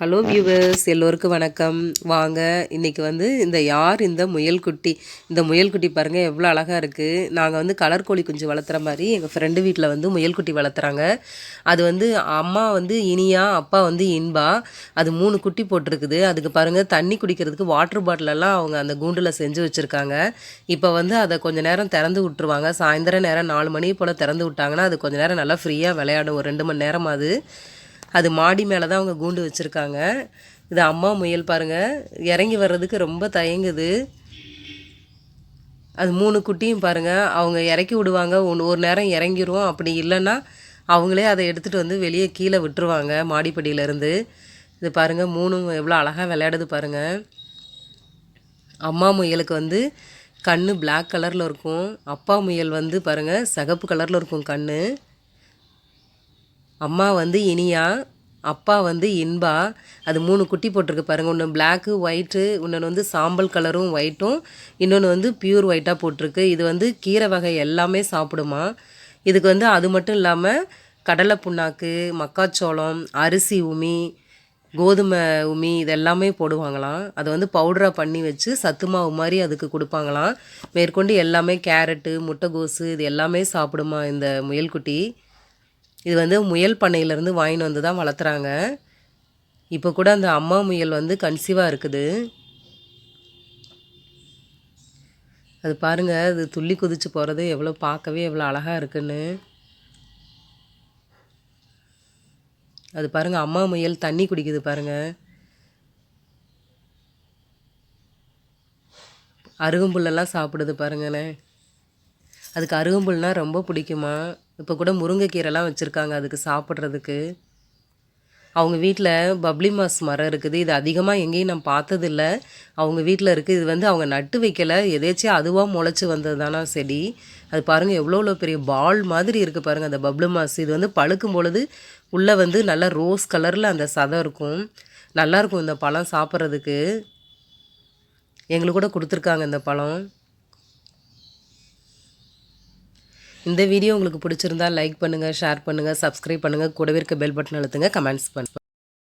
Hello viewers எல்லோருக்கும் வணக்கம். வாங்க இன்றைக்கி வந்து இந்த யார் இந்த முயல்குட்டி இந்த முயல்குட்டி பாருங்கள் எவ்வளோ அழகாக இருக்குது நாங்கள் வந்து கலர் கோழி குஞ்சு வளர்த்துற மாதிரி எங்கள் ஃப்ரெண்டு வீட்டில் வந்து முயல்குட்டி வளர்த்துறாங்க. அது வந்து அம்மா வந்து இனியா அப்பா வந்து இன்பா. அது மூணு குட்டி போட்டிருக்குது. அதுக்கு பாருங்கள் தண்ணி குடிக்கிறதுக்கு வாட்டர் பாட்டிலெல்லாம் அவங்க அந்த கூண்டில் செஞ்சு வச்சுருக்காங்க. இப்போ வந்து அதை கொஞ்சம் நேரம் திறந்து விட்டுருவாங்க. சாயந்தரம் நேரம் நாலு மணி போல் திறந்து விட்டாங்கன்னா அது கொஞ்சம் நேரம் நல்லா ஃப்ரீயாக விளையாடும். ஒரு ரெண்டு மணி நேரம் அது அது மாடி மேலே தான் அவங்க கூண்டு வச்சுருக்காங்க. இது அம்மா முயல் பாருங்கள் இறங்கி வர்றதுக்கு ரொம்ப தயங்குது. அது மூணு குட்டியும் பாருங்கள் அவங்க இறக்கி விடுவாங்க. ஒன்று ஒரு நேரம் இறங்கிரும். அப்படி இல்லைன்னா அவங்களே அதை எடுத்துகிட்டு வந்து வெளியே கீழே விட்டுருவாங்க மாடிப்படியிலேருந்து. இது பாருங்கள் மூணும் எவ்வளோ அழகாக விளையாடுது பாருங்கள் அம்மா முயலுக்கு வந்து கண் பிளாக் கலரில் இருக்கும். அப்பா முயல் வந்து பாருங்கள் சிகப்பு கலரில் இருக்கும் கண் அம்மா வந்து இனியா அப்பா வந்து இன்பா. அது மூணு குட்டி போட்டிருக்கு பாருங்கள் ஒன்று பிளாக்கு ஒயிட்டு இன்னொன்று வந்து சாம்பல் கலரும் ஒயிட்டும் இன்னொன்று வந்து பியூர் ஒயிட்டாக போட்டிருக்கு. இது வந்து கீரை வகை எல்லாமே சாப்பிடுமா. இதுக்கு வந்து அது மட்டும் இல்லாமல் கடலை புண்ணாக்கு மக்காச்சோளம் அரிசி உமி கோதுமை உமி இதெல்லாமே போடுவாங்களாம். அதை வந்து பவுடராக பண்ணி வச்சு சத்து மாவு மாதிரி அதுக்கு கொடுப்பாங்களாம். மேற்கொண்டு எல்லாமே கேரட்டு முட்டைகோசு இது எல்லாமே சாப்பிடுமா இந்த முயல்குட்டி. இது வந்து முயல் பண்ணையிலேருந்து வாங்கின்னு வந்து தான் வளர்த்துறாங்க. இப்போ கூட அந்த அம்மா முயல் வந்து கன்சீவாக இருக்குது. அது பாருங்கள் அது துள்ளி குதிச்சு போகிறது எவ்வளோ பார்க்கவே எவ்வளோ அழகாக இருக்குன்னு. அது பாருங்கள் அம்மா முயல் தண்ணி குடிக்குது பாருங்கள் அருகம்புல்லெல்லாம் சாப்பிடுது பாருங்கண்ணே அதுக்கு அருகம்புல்னால் ரொம்ப பிடிக்குமா? இப்போ கூட முருங்கைக்கீரைலாம் வச்சுருக்காங்க அதுக்கு சாப்பிட்றதுக்கு. அவங்க வீட்டில் பப்ளி மாஸ் மரம் இருக்குது. இது அதிகமாக எங்கேயும் நான் பார்த்ததில்ல. அவங்க வீட்டில் இருக்குது இது வந்து அவங்க நட்டு வைக்கலை. எதேச்சும் அதுவாக முளைச்சி வந்தது தானா செடி. அது பாருங்கள் எவ்வளோ எவ்வளோ பெரிய பால் மாதிரி இருக்குது பாருங்கள் அந்த பப்ளி மாஸ். இது வந்து பழுக்கும் பொழுது உள்ளே வந்து நல்லா ரோஸ் கலரில் அந்த சதம் இருக்கும். நல்லாயிருக்கும் இந்த பழம் சாப்பிட்றதுக்கு. எங்களுக்கு கூட கொடுத்துருக்காங்க இந்த பழம். இந்த வீடியோ உங்களுக்கு பிடிச்சிருந்தா லைக் பண்ணுங்கள் ஷேர் பண்ணுங்கள் சப்ஸ்கிரைப் பண்ணுங்கள் கூடவே இருக்க பெல் பட்டன் அழுத்துங்க கமெண்ட்ஸ் பண்ணுங்கள்